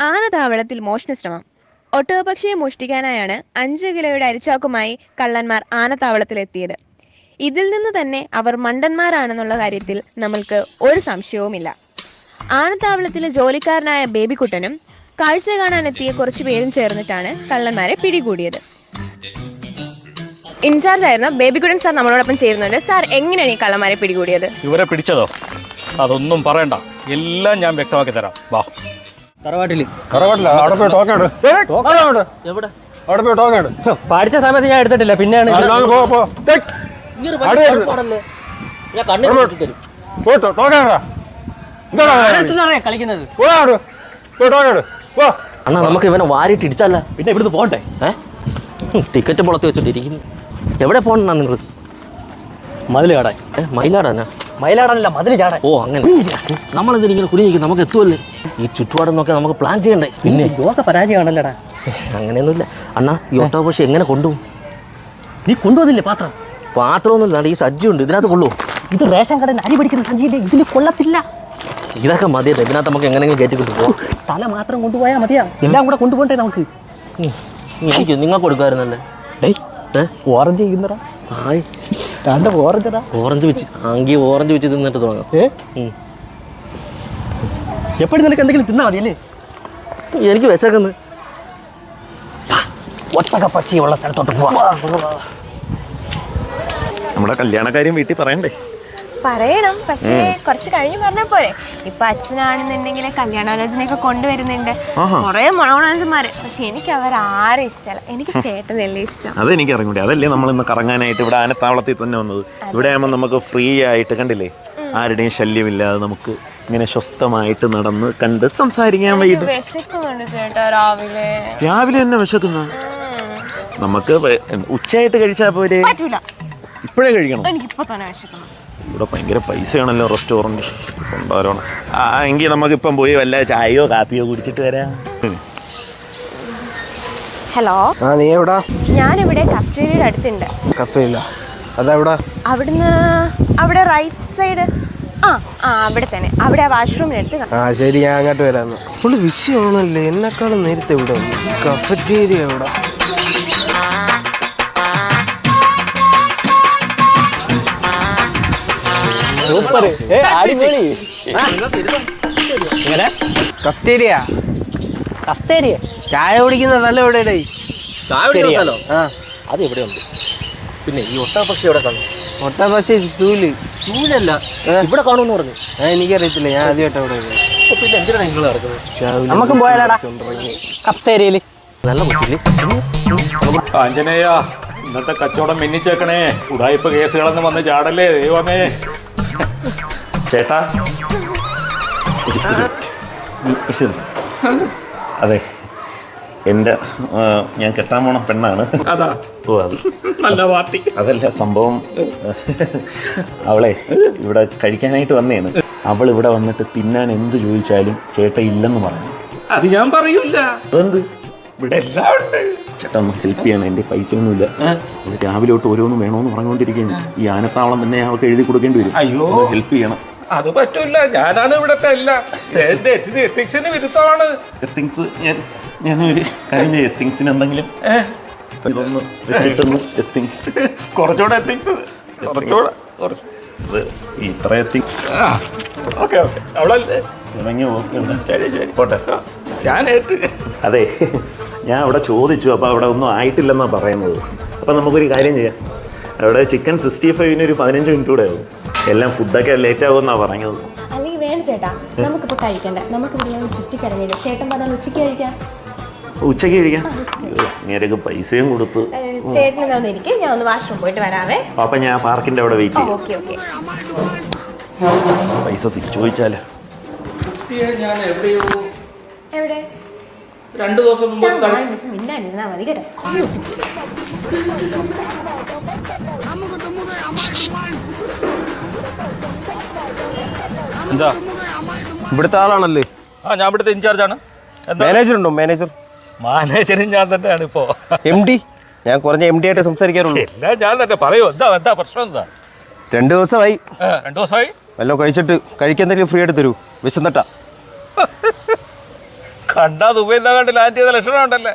ആനതാവളത്തിൽ മോഷണശ്രമം ഒട്ടകപക്ഷിയെ മോഷ്ടിക്കാനായാണ് അഞ്ച് കിലോയുടെ അരിച്ചാക്കുമായി കള്ളന്മാർ ആനത്താവളത്തിലെത്തിയത്. ഇതിൽ നിന്ന് തന്നെ അവർ മണ്ടന്മാരാണെന്നുള്ള കാര്യത്തിൽ നമ്മൾക്ക് ഒരു സംശയവുമില്ല. ആനത്താവളത്തിലെ ജോലിക്കാരനായ ബേബിക്കുട്ടനും കാഴ്ച കാണാനെത്തിയ കുറച്ചു പേരും ചേർന്നിട്ടാണ് കള്ളന്മാരെ പിടികൂടിയത്. ഇൻചാർജ് ആയിരുന്ന ബേബിക്കുട്ടൻ സാർ നമ്മളോടൊപ്പം ചേരുന്നുണ്ട്. സാർ എങ്ങനെയാണ് ഈ കള്ളന്മാരെ പിടികൂടിയത്? ഇവരെ പിടിച്ചതോ? അതൊന്നും പറയണ്ട. എല്ലാം ഞാൻ വ്യക്തമാക്കി തരാം. വാ. തറവാട്ടിൽ. തറവാട്ടില്ല അവിടെ പോയി ടോക്കൺ എടു അവിടെ? എവിടെ? അവിടെ പോയി ടോക്കൺ എടു പഠിച്ച സമയത്ത് ഞാൻ എടുത്തിട്ടില്ല. പിന്നെയാണ് പോ പോ. ടോക്കൺ കളിക്കുന്നത്. അണ്ണാ നമുക്ക് ഇവനെ വാരിട്ട് ഇടിച്ചല്ല പിന്നെ ഇവിടുന്ന് പോകട്ടെ ടിക്കറ്റ് പുളത്തി വെച്ചിട്ടിരിക്കുന്നു എവിടെ പോകണ നിങ്ങൾ മതിലാടാ ചാടാൻ മയിലാടാനാ മയിലാടാനല്ല മതിൽ ചാടാൻ ഓ അങ്ങനെ. നമ്മളിതിൽ ഇങ്ങനെ കുനിഞ്ഞിരിക്കും നമുക്ക് എത്തുമല്ലേ ഈ ചുറ്റുപാടും നോക്കി നമുക്ക് പ്ലാൻ ചെയ്യണ്ടേ? പിന്നെ? യോഗ പരാജയമാണല്ലടാ. അങ്ങനെയൊന്നുമില്ല. അണ്ണാ ഈ ഓട്ടോ പക്ഷെ എങ്ങനെ കൊണ്ടുപോകും നീ കൊണ്ടുവന്നില്ലേ പാത്രം? പാത്രമൊന്നുമില്ല ഈ സജ്ജുണ്ട് ഇതിനകത്ത് കൊള്ളുമോ ഇത് റേഷൻ കടയിൽ അരി പിടിക്കുന്ന സഞ്ചിയില്ലേ ഇതിന് കൊള്ളത്തില്ല. ഇതൊക്കെ മതിയല്ലേ ഇതിനകത്ത് നമുക്ക് എങ്ങനെയെങ്കിലും കയറ്റി കൊണ്ടുപോകും തല മാത്രം കൊണ്ടുപോയാൽ മതിയാ. എല്ലാം കൂടെ കൊണ്ടുപോകണ്ടേ നമുക്ക്? എനിക്ക് നിങ്ങൾക്ക് കൊടുക്കാമായിരുന്നല്ലേ ഓറഞ്ച് ചെയ്യുന്നടാ. ആയി. രണ്ട് ഓറഞ്ചടാ ഓറഞ്ച് വെച്ച് ആങ്കി ഓറഞ്ച് വെച്ച് തിന്നിട്ട് തുടങ്ങാം. ഏ. എപ്പോഴും നിനക്ക് എന്തെങ്കിലും തിന്നാ മതിയല്ലേ? എനിക്ക് വിശക്കുന്നു. ഒറ്റക്ക പക്ഷിയുള്ള സ്ഥലത്തോട്ട് പോവാ. നമ്മുടെ കല്യാണക്കാര്യം വീട്ടിൽ പറയണ്ടേ? പറയണം പക്ഷേ കുറച്ച് കഴിഞ്ഞ് പറഞ്ഞ പോരെ ഇപ്പൊ അച്ഛനാണെന്നുണ്ടെങ്കിൽ കല്യാണാലോചനയൊക്കെ കൊണ്ടുവരുന്നുണ്ട്. കുറെ മണോളജന്മാര് പക്ഷെ എനിക്ക് അവർ ആരും ഇഷ്ടമല്ല. എനിക്ക് ചേട്ടനല്ലേ ഇഷ്ടം. അതെനിക്ക് അറിഞ്ഞൂടെ. അതല്ലേ നമ്മൾ ഇന്ന് കറങ്ങാനായിട്ട് ഇവിടെ ആനത്താവളത്തിൽ തന്നെ വന്നത്. ഇവിടെ ആകുമ്പോൾ നമുക്ക് ഫ്രീ ആയിട്ട് കണ്ടില്ലേ? ആരുടെയും ശല്യമില്ലാതെ നമുക്ക് ഇങ്ങനെ സ്വസ്ഥമായിട്ട് നടന്ന് കണ്ട് സംസാരിക്കാൻ വൈകിട്ട്. ചേട്ടാ രാവിലെ. തന്നെ വിശക്കുന്ന? നമുക്ക് ഉച്ചയായിട്ട് കഴിച്ചാൽ പോലെ ഇപ്പോഴേ കഴിക്കണം. ഇവിടെ ഭയങ്കര പൈസയാണല്ലോ റെസ്റ്റോറന്റ്. കൊണ്ടുവരണം. ആ എങ്കിൽ നമുക്കിപ്പം പോയി വല്ല ചായയോ കാപ്പിയോ കുടിച്ചിട്ട് വരാം. ഹലോ? ആ നീ എവിടാ? ഇവിടെ കഫ്റ്റേരിയയുടെ അടുത്തുണ്ട്. കഫേയില്ല അതെവിടാ? അവിടുന്ന് അവിടെ റൈറ്റ് സൈഡ് ആ ആ അവിടെ തന്നെ. അവിടെ ആ വാഷ്റൂമിനടുത്ത് കാണാം. ആ ശരി ഞാൻ അങ്ങോട്ട് വരാന്ന് ഫുള്ള് വിഷയമാണല്ലേ? എന്നെക്കാളും നേരത്തെ ഇവിടെ കഫറ്റേരിയ എവിടെ? സൂപ്പർ. ഏ അടിപൊളി. കഫറ്റേരിയ കസ്തേരിയ ചായ കുടിക്കുന്ന നല്ല എവിടെ ചായ ആ. അത് എവിടെയുണ്ട് പിന്നെ ഈ ഒട്ടാപക്ഷി എവിടെ കാണും? ഒട്ടാപക്ഷി സ്റ്റൂൽ. സ്റ്റൂലല്ല. ചൂലല്ല ഇവിടെ കാണുമെന്ന് പറഞ്ഞു. ആ എനിക്കറിയത്തില്ല. ഞാൻ ആദ്യമായിട്ട് അവിടെ പിന്നെ എന്തിനാണ് നിങ്ങൾ നടക്കുന്നത്? നമുക്കും പോയാലാടാ. കസ്തേരിയയിൽ നല്ല കൊച്ചില്ലേ ആഞ്ജനേയ ഇന്നത്തെ കച്ചവടം മിന്നിച്ചേക്കണേ. ഉടായ്പ കേസുകളെന്ന് വന്ന് ചാടല്ലേ ദൈവമേ. ചേട്ടാ? അതെ. എന്റെ ഞാൻ കെട്ടാൻ പോണ പെണ്ണാണ്. ഓ അത്. നല്ല പാർട്ടി. അതല്ല സംഭവം അവളെ ഇവിടെ കഴിക്കാനായിട്ട് വന്നേന്ന് അവൾ ഇവിടെ വന്നിട്ട് തിന്നാൻ എന്ത് ചോദിച്ചാലും ചേട്ട ഇല്ലെന്ന് പറഞ്ഞു അത് ഞാൻ പറയൂല. അതെന്ത് ഇവിടെ എല്ലാം ഉണ്ട് ചേട്ടാ ഒന്ന് ഹെൽപ്പ് ചെയ്യണം എന്റെ അവൾ രാവിലെ തൊട്ട് ഓരോന്നും വേണമെന്ന് പറഞ്ഞുകൊണ്ടിരിക്കുകയാണ്. ഈ ആനത്താവളം തന്നെ അവൾക്ക് എഴുതി കൊടുക്കേണ്ടി വരും. അയ്യോ. ഹെൽപ്പ് ചെയ്യണം. അത് പറ്റൂല. ഞാനാണ് ഇവിടത്തെ വിരുദ്ധമാണ്. എത്തിങ്സ് ഞാൻ ഞാനൊരു കാര്യം ചെയ്യാം. തിങ്സിന് എന്തെങ്കിലും ഇതൊന്ന് വെച്ചിട്ടൊന്ന് എത്തിങ്സ് കുറച്ചുകൂടെ കുറച്ചുകൂടെ. കുറച്ച് ഇത് ഇത്ര തിങ്സ് ഓക്കെ ഓക്കെ. അവളല്ലേ? ഇറങ്ങി ഓക്കെ ശരി ശരി. പോട്ടെ. ഞാൻ ഏറ്റ് അതെ. ഞാൻ അവിടെ ചോദിച്ചു അപ്പോൾ അവിടെ ഒന്നും ആയിട്ടില്ലെന്നാണ് പറയുന്നത്. അപ്പോൾ നമുക്കൊരു കാര്യം ചെയ്യാം. അവിടെ ചിക്കൻ സിക്സ്റ്റി ഫൈവിന് ഒരു പതിനഞ്ച് മിനിറ്റ് കൂടെ ആവും. എല്ലാം ഫുഡൊക്കെ ലേറ്റ് ആവുമെന്നാണ് പറഞ്ഞത്. അല്ലെങ്കിൽ വേണ്ട ചേട്ടാ നമുക്കിപ്പോൾ കഴിക്കണ്ട. നമുക്ക് ഇവിടെ ഒന്ന് ചുറ്റിക്കറങ്ങിയിട്ട് ചേട്ടൻ പറഞ്ഞാൽ ഉച്ചയ്ക്ക് കഴിക്കാം? ഉച്ചയ്ക്ക് കഴിക്കാം. നേരൊക്കെ പൈസയും കൊടുത്ത്. ചേട്ടൻ എന്നാ ഞാൻ ഒന്ന് വാഷ്റൂം പോയിട്ട് വരാവേ. അപ്പം ഞാൻ പാർക്കിന്റെ അവിടെ വെയിറ്റ് ചെയ്യും. Okay okay. പൈസ തിരിച്ചു ചോദിച്ചാലോ? ഞാൻ എവിടെയോ എവിടെ? രണ്ടു ദിവസം മുമ്പ് എന്താ? ഇവിടുത്തെ ആളാണല്ലേ? ആ ഞാൻ ഇവിടുത്തെ ഇൻചാർജ് ആണ്. മാനേജർ ഉണ്ടോ? മാനേജർ മാനേജറും ഞാൻ തന്നെയാണ് ഇപ്പോ. എം ഡി ഞാൻ കുറഞ്ഞ എം ഡി ആയിട്ട് സംസാരിക്കാറുള്ളൂ. എല്ലാം ഞാൻ തന്നെ പറയൂ. എന്താ എന്താ പ്രശ്നം എന്താ? രണ്ടു ദിവസമായി. രണ്ടു ദിവസമായി? വല്ലതും കഴിച്ചിട്ട് കഴിക്കാൻ എന്തെങ്കിലും ഫ്രീ ആയിട്ട് തരൂ. വിശന്നിട്ടാ. കണ്ടാ ദുബൈ കണ്ട് ലാൻഡ് ചെയ്ത ലക്ഷണം ഉണ്ടല്ലേ?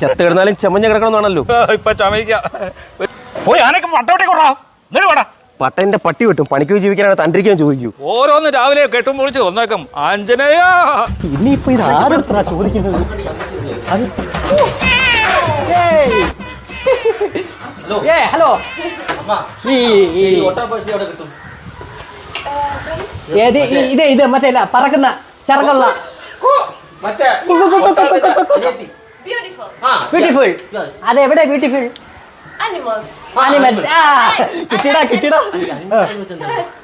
ചത്ത് കിടന്നാലും ചമഞ്ഞ കിടക്കണമെന്നാണല്ലോ ഇപ്പൊ ചമയിക്കാം. പട്ടേന്റെ പട്ടി വെട്ടും. പണിക്ക് ജീവിക്കാനാണ് തണ്ടിരിക്കാൻ ചോദിക്കൂ. ഓരോന്ന് രാവിലെ കെട്ടും പൊളിച്ച് ഒന്നേക്കും ആഞ്ജനേയാ! ഇനിയിപ്പോ ഇത് ആരെടുത്താ ചോദിക്കുന്നത്? ഹലോ. ഇത് ഇത് മറ്റേ പറക്കുന്ന പറക്കുന്ന ബ്യൂട്ടിഫുൾ അതെവിടെ ബ്യൂട്ടിഫുൾ Animals. ആനിമൽസ് ആ കിട്ടിടാ കിട്ടിടാ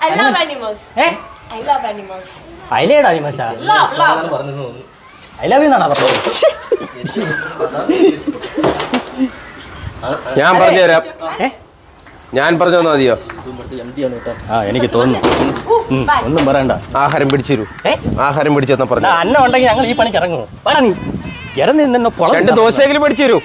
I love animals. ഏ? I love animals. അയിലേടാ ആനിമൽസാ Love, love. I love you എന്നാണോ പറഞ്ഞത്? ഞാൻ പറഞ്ഞു തരാം ഞാൻ പറഞ്ഞു തന്നാ മതിയോ? എനിക്ക് തോന്നുന്നു. ഒന്നും പറയണ്ട. ആഹാരം പിടിച്ചു ആഹാരം പിടിച്ചു തന്നാ പറഞ്ഞു അന്ന ഉണ്ടെങ്കിൽ ഞങ്ങൾ ഈ പണിക്ക് ഇറങ്ങുന്നു വേടാ നീ. ഇറങ്ങി നിന്നെ രണ്ട് ദോശയെങ്കിലും പിടിച്ചു തരൂ